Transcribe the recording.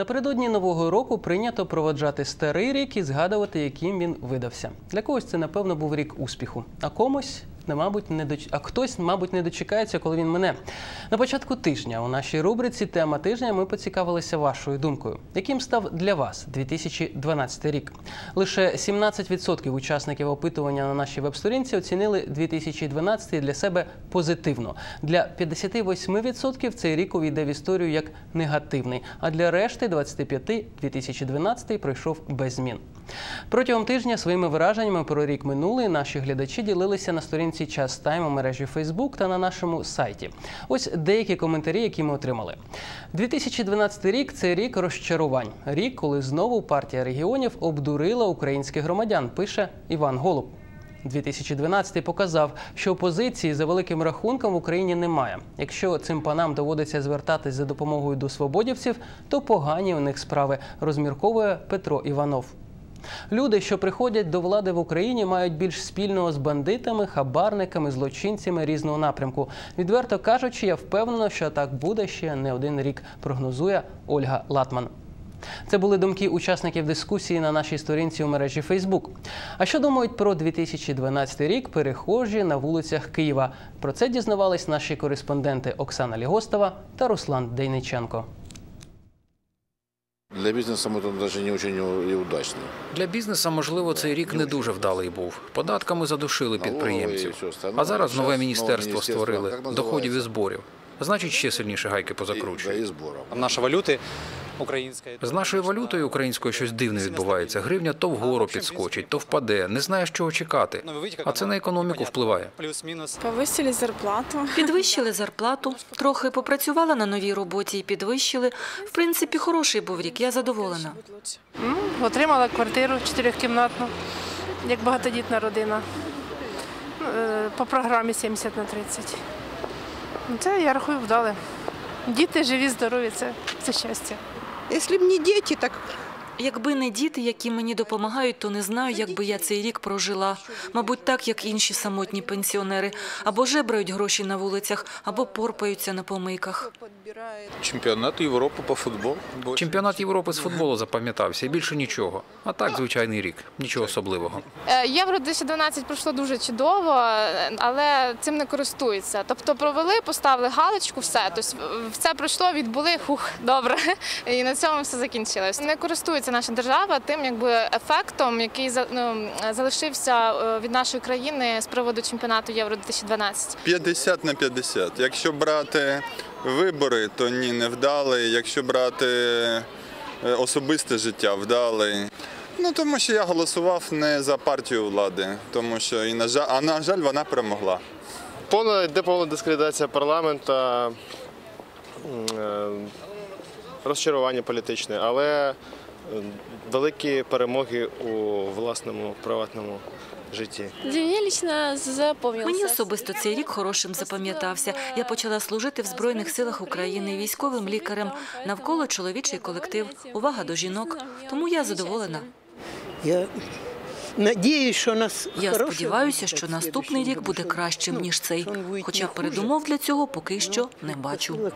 Напередодні нового року прийнято проводжати старий рік і згадувати, яким він видався. Для когось це напевно був рік успіху, а комусь не мабуть не доч... а хтось, мабуть, не дочекається, коли він мине. На початку тижня у нашій рубриці Тема тижня ми поцікавилися вашою думкою. Яким став для вас 2012 рік? Лише 17% учасників опитування на нашій веб-сторінці оцінили 2012 для себе позитивно. Для 58% цей рік увійде в історію як негативний, а для решти 25 2012 пройшов без змін. Протягом тижня своїми враженнями про рік минулий наші глядачі ділилися на сторінці Час Тайм у мережі Facebook та на нашому сайті. Ось деякі коментарі, які ми отримали. 2012 рік це рік розчарувань. Рік, коли знову партія регіонів обдурила українських громадян, пише Іван Голуб. 2012 показав, що опозиції за великим рахунком в Україні немає. Якщо цим панам доводиться звертатись за допомогою до свободівців, то погані у них справи, розмірковує Петро Іванов. Люди, що приходять до влади в Україні, мають більш спільного з бандитами, хабарниками, злочинцями різного напрямку. Відверто кажучи, я впевнена, що так буде ще не один рік, прогнозує Ольга Латман. Це були думки учасників дискусії на нашій сторінці у мережі Фейсбук. А що думають про 2012 рік перехожі на вулицях Києва? Про це дізнавались наші кореспонденти Оксана Лігостова та Руслан Дейниченко. Для бізнесу ми там навіть не очень і удачно. Для бізнесу, можливо, цей рік не дуже вдалий був. Податками задушили підприємців. А зараз нове міністерство створили доходів і зборів. Значить, ще сильніше гайки сборов. Наша валюти українська. З нашою валютою українською щось дивне відбувається. Гривня то вгору підскочить, то впаде. Не знаєш, чого чекати. А це на економіку впливає. Плюс-мінус. Повисили зарплату. Підвищили зарплату, трохи попрацювала на новій роботі і підвищили. В принципі, хороший був рік, я задоволена. Ну, отримала квартиру чотирьохкімнатну, як багатодітна родина. Ну, е, По програмі 70 на 30. Ну, Це я рахую вдали. Діти живі, здорові, це, це щастя. Якщо б не діти, так Якби не діти, які мені допомагають, то не знаю, як би я цей рік прожила. Мабуть, так, як інші самотні пенсіонери. Або жебрають гроші на вулицях, або порпаються на помийках. Чемпіонат Європи по футболу. Чемпіонат Європи з футболу запам'ятався і більше нічого. А так, звичайний рік, нічого особливого. Е, Євро 2012 пройшло дуже чудово, але цим не користуються. Тобто провели, поставили галочку, все. Тобто в це пройшло, відбули, хух, добре. І на цьому все закінчилось. Не користується наша держава тим, якби ефектом, який ну, залишився е, від нашої країни з приводу чемпіонату Євро 2012. 50 на 50. Якщо брати вибори, то ні, не вдалий. Якщо брати е, особисте життя, вдалий. Ну тому що я голосував не за партію влади, тому що і на жаль, а на жаль, вона перемогла. Повна йде повна дискредитація парламенту, е, розчарування політичне, але е, великі перемоги у власному приватному житті. Мені особисто цей рік хорошим запам'ятався. Я почала служити в Збройних силах України військовим лікарем. Навколо чоловічий колектив, увага до жінок. Тому я задоволена. я надеюсь, что нас Я сподіваюся, що наступний рік буде кращим Ну, ніж цей. Хоча передумов для цього поки що не бачу.